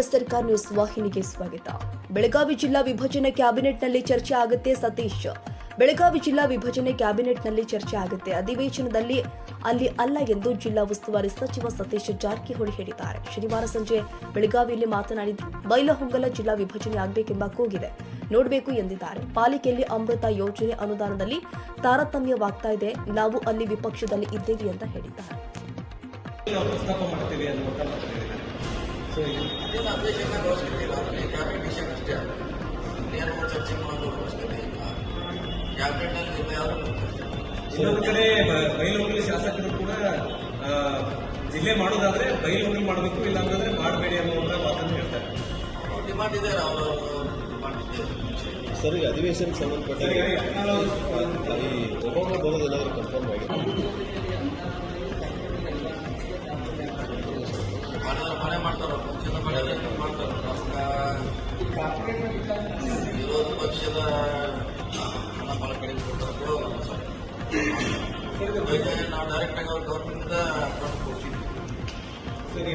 S ಸರ್ಕಾರ news ವಾಹಿನಿಗೆ ಸ್ವಾಗತ. ಬೆಳಗಾವಿ ಜಿಲ್ಲಾ ವಿಭಜನೆ ಕ್ಯಾಬಿನೆಟ್ನಲ್ಲಿ ಚರ್ಚೆ ಆಗುತ್ತೆ ಸತೀಶ್. ಬೆಳಗಾವಿ ಜಿಲ್ಲಾ ವಿಭಜನೆ ಕ್ಯಾಬಿನೆಟ್ನಲ್ಲಿ ಚರ್ಚೆ ಆಗುತ್ತೆ. ಅಧಿವೇಶನದಲ್ಲಿ ಅಲ್ಲಿ ಅಲ್ಲ ಎಂದು ಜಿಲ್ಲಾ ಉಸ್ತುವಾರಿ ಸಚಿವ ಸತೀಶ್ ಜಾರಕಿಹೊಳಿ ಹೇಳಿದ್ದಾರೆ. ಶನಿವಾರ ಸಂಜೆ ಬೆಳಗಾವಿಯಲ್ಲಿ ಮಾತನಾಡಿದ್ದು ಬೈಲಹೊಂಗಲ ಜಿಲ್ಲಾ ವಿಭಜನೆ ಆಗಬೇಕೆಂಬ ಕೂಗಿದೆ. ನೋಡಬೇಕು ಎಂದಿದ್ದಾರೆ. ಪಾಲಿಕೆಯಲ್ಲಿ ಅಮೃತ ಯೋಜನೆ ಅನುದಾನದಲ್ಲಿ ತಾರತಮ್ಯವಾಗ್ತಾ ಇದೆ. ನಾವು ಅಲ್ಲಿ ವಿಪಕ್ಷದಲ್ಲಿ ಇದ್ದೇವೆ ಅಂತ ಹೇಳಿದ್ದಾರೆ. ಅದೇನು ಅಧಿವೇಶನ ಅವಶ್ಯಕತೆ ಇಲ್ಲ ಅದರಲ್ಲಿ ಕ್ಯಾಬಿನೆಟ್ ವಿಷಯ ಅಷ್ಟೇ ಏನು ಚರ್ಚೆ ಮಾಡೋದು ಅವಶ್ಯಕತೆ ಇಲ್ಲ ಕ್ಯಾಬಿನೆಟ್ನಲ್ಲಿ ನಿರ್ಣಯ ಇನ್ನೊಂದು ಕಡೆ ಶಾಸಕರು ಕೂಡ ಜಿಲ್ಲೆ ಮಾಡೋದಾದ್ರೆ ಹೋಗಲಿ ಮಾಡಬೇಕು ಇಲ್ಲ ಅಂತಂದ್ರೆ ಮಾಡಬೇಡಿ ಅನ್ನುವಂಥ ಮಾತನ್ನು ಹೇಳ್ತಾರೆ. ಡಿಮಾಂಡ್ ಇದೆ ಅವರು ಸರ್ ಈಗ ಅಧಿವೇಶನ ಸಂಬಂಧಪಟ್ಟ ಬರೋದು ಏನಾದರೂ ಕನ್ಫರ್ಮ್ ಆಗಿದೆ? ವಿರೋಧ ಪಕ್ಷದ ಹಣ ಬಲ ಕಡೆ ಕೊಡ್ತಾರೆ ಕೊಡೋಲ್ಲ ಸರ್ ನಾವು ಡೈರೆಕ್ಟ್ ಆಗಿ ಅವ್ರ ಗೌರ್ಮೆಂಟ್ ಕೊಡ್ತೀವಿ ಸರಿ